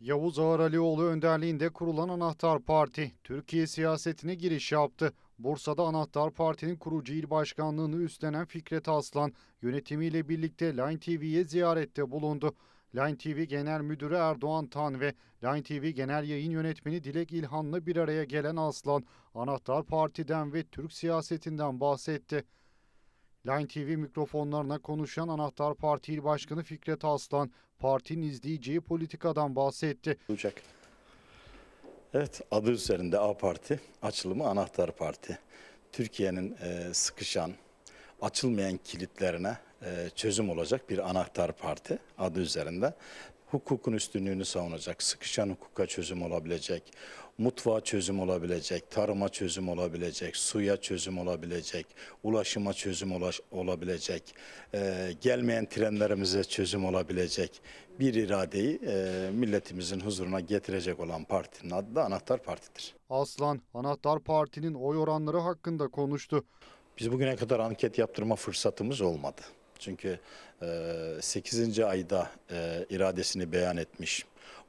Yavuz Ağar Alioğlu önderliğinde kurulan Anahtar Parti, Türkiye siyasetine giriş yaptı. Bursa'da Anahtar Parti'nin kurucu il başkanlığını üstlenen Fikret Aslan, yönetimiyle birlikte Line TV'ye ziyarette bulundu. Line TV Genel Müdürü Erdoğan Tan ve Line TV Genel Yayın Yönetmeni Dilek İlhan'la bir araya gelen Aslan, Anahtar Parti'den ve Türk siyasetinden bahsetti. Line TV mikrofonlarına konuşan Anahtar Parti İl Başkanı Fikret Aslan, partinin izleyeceği politikadan bahsetti. olacak. Evet adı üzerinde A Parti açılımı Anahtar Parti. Türkiye'nin e, sıkışan, açılmayan kilitlerine çözüm olacak bir anahtar parti adı üzerinde. Hukukun üstünlüğünü savunacak, sıkışan hukuka çözüm olabilecek, mutfağa çözüm olabilecek, tarıma çözüm olabilecek, suya çözüm olabilecek, ulaşıma çözüm ulaş- olabilecek, e, gelmeyen trenlerimize çözüm olabilecek bir iradeyi e, milletimizin huzuruna getirecek olan partinin adı da Anahtar Parti'dir. Aslan, Anahtar Parti'nin oy oranları hakkında konuştu. Biz bugüne kadar anket yaptırma fırsatımız olmadı. Çünkü e, 8. ayda iradesini beyan etmiş.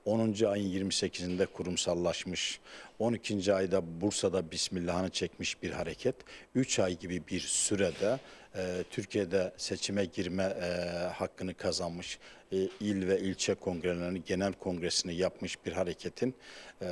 10. ayın 28'inde kurumsallaşmış. 12. ayda Bursa'da Bismillah'ını çekmiş bir hareket. 3 ay gibi bir sürede e, Türkiye'de seçime girme e, hakkını kazanmış. E, il ve ilçe kongrelerini, genel kongresini yapmış bir hareketin e,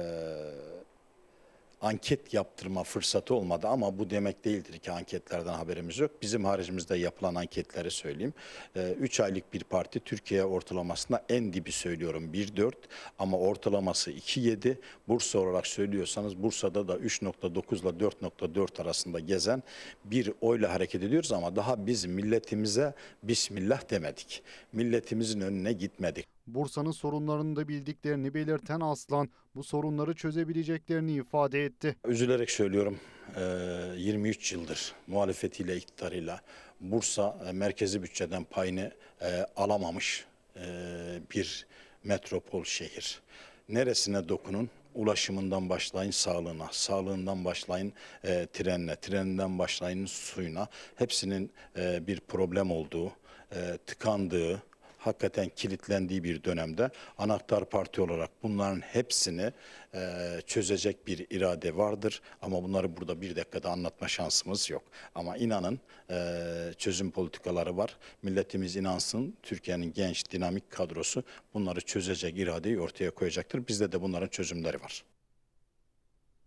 anket yaptırma fırsatı olmadı ama bu demek değildir ki anketlerden haberimiz yok. Bizim haricimizde yapılan anketleri söyleyeyim. 3 aylık bir parti Türkiye ortalamasında en dibi söylüyorum 1.4 ama ortalaması 2.7. Bursa olarak söylüyorsanız Bursa'da da 3.9 ile 4.4 arasında gezen bir oyla hareket ediyoruz ama daha biz milletimize Bismillah demedik. Milletimizin önüne gitmedik. Bursa'nın sorunlarını da bildiklerini belirten Aslan, bu sorunları çözebileceklerini ifade etti. Üzülerek söylüyorum eee, 23 yıldır muhalefetiyle iktidarıyla Bursa e, merkezi bütçeden payını e, alamamış e, bir metropol şehir. Neresine dokunun? Ulaşımından başlayın sağlığına, sağlığından başlayın e, trenine, treninden başlayın suyuna. Hepsinin e, bir problem olduğu, e, tıkandığı, hakikaten kilitlendiği bir dönemde anahtar parti olarak bunların hepsini e, çözecek bir irade vardır. Ama bunları burada bir dakikada anlatma şansımız yok. Ama inanın e, çözüm politikaları var. Milletimiz inansın Türkiye'nin genç dinamik kadrosu bunları çözecek iradeyi ortaya koyacaktır. Bizde de bunların çözümleri var.